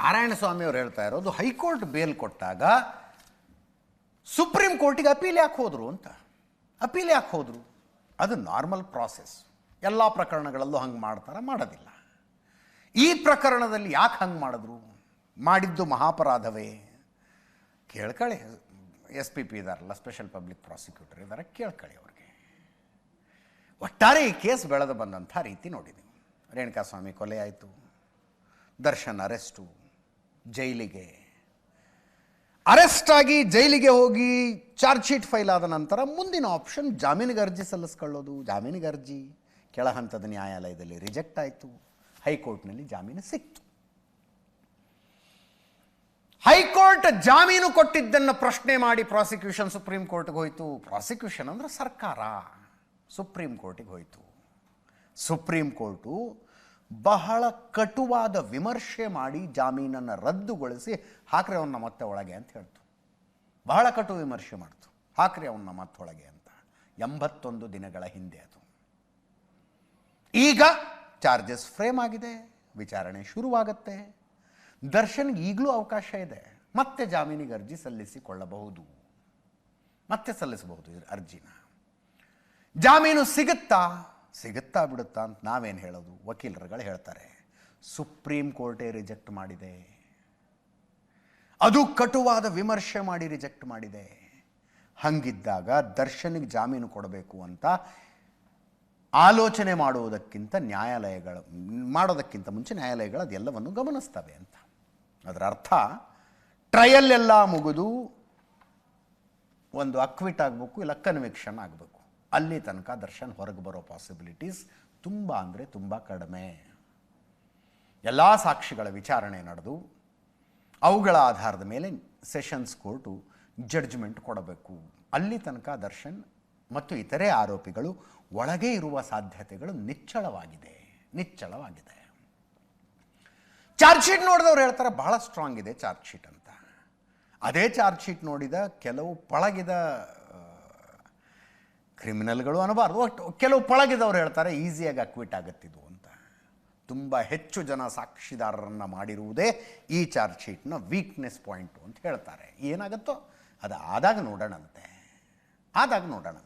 ನಾರಾಯಣ ಸ್ವಾಮಿ ಅವರು ಹೇಳ್ತಾ ಇರೋದು, ಹೈಕೋರ್ಟ್ ಬೇಲ್ ಕೊಟ್ಟಾಗ ಸುಪ್ರೀಂ ಕೋರ್ಟಿಗೆ ಅಪೀಲ್ ಯಾಕೆ ಹೋದರು ಅಂತ? ಅಪೀಲ್ ಯಾಕೆ ಹೋದರು? ಅದು ನಾರ್ಮಲ್ ಪ್ರಾಸೆಸ್ ಎಲ್ಲ ಪ್ರಕರಣಗಳಲ್ಲೂ ಹಂಗೆ ಮಾಡ್ತಾರೆ, ಮಾಡೋದಿಲ್ಲ. ಈ ಪ್ರಕರಣದಲ್ಲಿ ಯಾಕೆ ಹಂಗೆ ಮಾಡಿದ್ರು? ಮಾಡಿದ್ದು ಮಹಾಪರಾಧವೇ? ಕೇಳ್ಕೊಳ್ಳಿ ಎಸ್ ಪಿ ಪಿ ಇದಾರಲ್ಲ ಸ್ಪೆಷಲ್ ಪಬ್ಲಿಕ್ ಪ್ರಾಸಿಕ್ಯೂಟರ್ ಇದ್ದಾರೆ ಕೇಳ್ಕೊಳ್ಳಿ ಅವ್ರಿಗೆ. ಒಟ್ಟಾರೆ ಈ ಕೇಸ್ ಬೆಳೆದು ಬಂದಂಥ ರೀತಿ ನೋಡಿದ್ದೀವಿ ರೇಣುಕಾಸ್ವಾಮಿ ಕೊಲೆ ಆಯಿತು, ದರ್ಶನ್ ಅರೆಸ್ಟು. ಜೈಲಿಗೆ. ಅರೆಸ್ಟ್ ಆಗಿ ಜೈಲಿಗೆ ಹೋಗಿ ಚಾರ್ಜ್ ಶೀಟ್ ಫೈಲ್ ಆದ ನಂತರ ಮುಂದಿನ ಆಪ್ಷನ್ ಜಾಮೀನಿಗೆ ಅರ್ಜಿ ಸಲ್ಲಿಸ್ಕೊಳ್ಳೋದು. ಜಾಮೀನಿಗೆ ಅರ್ಜಿ ಕೆಳ ಹಂತದ ನ್ಯಾಯಾಲಯದಲ್ಲಿ ರಿಜೆಕ್ಟ್ ಆಯಿತು. ಹೈಕೋರ್ಟ್ನಲ್ಲಿ ಜಾಮೀನು ಸಿಕ್ತು. ಹೈಕೋರ್ಟ್ ಜಾಮೀನು ಕೊಟ್ಟಿದ್ದನ್ನು ಪ್ರಶ್ನೆ ಮಾಡಿ ಪ್ರಾಸಿಕ್ಯೂಷನ್ ಸುಪ್ರೀಂ ಕೋರ್ಟ್ಗೆ ಹೋಯಿತು. ಪ್ರಾಸಿಕ್ಯೂಷನ್ ಅಂದ್ರೆ ಸರ್ಕಾರ ಸುಪ್ರೀಂ ಕೋರ್ಟಿಗೆ ಹೋಯಿತು. ಸುಪ್ರೀಂ ಕೋರ್ಟು ಬಹಳ ಕಟುವಾದ ವಿಮರ್ಶೆ ಮಾಡಿ ಜಾಮೀನನ್ನು ರದ್ದುಗೊಳಿಸಿ ಹಾಕ್ರೆ ಅವನ್ನ ಮತ್ತೆ ಒಳಗೆ ಅಂತ ಹೇಳ್ತು. ಬಹಳ ಕಟು ವಿಮರ್ಶೆ ಮಾಡ್ತು. ಹಾಕ್ರೆ ಅವನ್ನ ಮತ್ತೊಳಗೆ ಅಂತ. ಎಂಬತ್ತೊಂದು ದಿನಗಳ ಹಿಂದೆ ಅದು. ಈಗ ಚಾರ್ಜಸ್ ಫ್ರೇಮ್ ಆಗಿದೆ. ವಿಚಾರಣೆ ಶುರುವಾಗತ್ತೆ. ದರ್ಶನ್ ಈಗಲೂ ಅವಕಾಶ ಇದೆ. ಮತ್ತೆ ಜಾಮೀನಿಗೆ ಅರ್ಜಿ ಸಲ್ಲಿಸಿಕೊಳ್ಳಬಹುದು. ಮತ್ತೆ ಸಲ್ಲಿಸಬಹುದು ಇದ್ರ ಅರ್ಜಿನ. ಜಾಮೀನು ಸಿಗುತ್ತಾ? ಸಿಗುತ್ತಾ ಬಿಡುತ್ತಾ ಅಂತ ನಾವೇನು ಹೇಳೋದು? ವಕೀಲರುಗಳು ಹೇಳ್ತಾರೆ, ಸುಪ್ರೀಂ ಕೋರ್ಟೇ ರಿಜೆಕ್ಟ್ ಮಾಡಿದೆ. ಅದು ಕಟುವಾದ ವಿಮರ್ಶೆ ಮಾಡಿ ರಿಜೆಕ್ಟ್ ಮಾಡಿದೆ. ಹಂಗಿದ್ದಾಗ ದರ್ಶನಿಗೆ ಜಾಮೀನು ಕೊಡಬೇಕು ಅಂತ ಆಲೋಚನೆ ಮಾಡುವುದಕ್ಕಿಂತ ನ್ಯಾಯಾಲಯಗಳು, ಮಾಡೋದಕ್ಕಿಂತ ಮುಂಚೆ ನ್ಯಾಯಾಲಯಗಳು ಅದೆಲ್ಲವನ್ನು ಗಮನಿಸ್ತವೆ ಅಂತ. ಅದರ ಅರ್ಥ, ಟ್ರಯಲ್ ಎಲ್ಲ ಮುಗಿದು ಒಂದು ಅಕ್ವಿಟ್ ಆಗಬೇಕು ಇಲ್ಲ ಕನ್ವಿಕ್ಷನ್ ಆಗಬೇಕು. ಅಲ್ಲಿ ತನಕ ದರ್ಶನ್ ಹೊರಗೆ ಬರೋ ಪಾಸಿಬಿಲಿಟೀಸ್ ತುಂಬ ಅಂದರೆ ತುಂಬ ಕಡಿಮೆ. ಎಲ್ಲ ಸಾಕ್ಷಿಗಳ ವಿಚಾರಣೆ ನಡೆದು, ಅವುಗಳ ಆಧಾರದ ಮೇಲೆ ಸೆಷನ್ಸ್ ಕೋರ್ಟು ಜಡ್ಜ್ಮೆಂಟ್ ಕೊಡಬೇಕು. ಅಲ್ಲಿ ತನಕ ದರ್ಶನ್ ಮತ್ತು ಇತರೆ ಆರೋಪಿಗಳು ಒಳಗೆ ಇರುವ ಸಾಧ್ಯತೆಗಳು ನಿಚ್ಚಳವಾಗಿದೆ ನಿಚ್ಚಳವಾಗಿದೆ. ಚಾರ್ಜ್ ಶೀಟ್ ನೋಡಿದವ್ರು ಹೇಳ್ತಾರೆ, ಬಹಳ ಸ್ಟ್ರಾಂಗ್ ಇದೆ ಚಾರ್ಜ್ ಶೀಟ್ ಅಂತ. ಅದೇ ಚಾರ್ಜ್ ಶೀಟ್ ನೋಡಿದ ಕೆಲವು ಪಳಗಿದ ಕ್ರಿಮಿನಲ್ಗಳು ಅನ್ನಬಾರ್ದು ಒಟ್ಟು ಕೆಲವು ಪಳಗಿದವರು ಹೇಳ್ತಾರೆ, ಈಸಿಯಾಗಿ ಅಕ್ವಿಟ್ ಆಗುತ್ತಿದ್ದು ಅಂತ. ತುಂಬ ಹೆಚ್ಚು ಜನ ಸಾಕ್ಷಿದಾರರನ್ನು ಮಾಡಿರುವುದೇ ಈ ಚಾರ್ಜ್ ಶೀಟ್ನ ವೀಕ್ನೆಸ್ ಪಾಯಿಂಟು ಅಂತ ಹೇಳ್ತಾರೆ. ಏನಾಗುತ್ತೋ ಅದು ಆದಾಗ ನೋಡೋಣಂತೆ. ಆದಾಗ ನೋಡೋಣ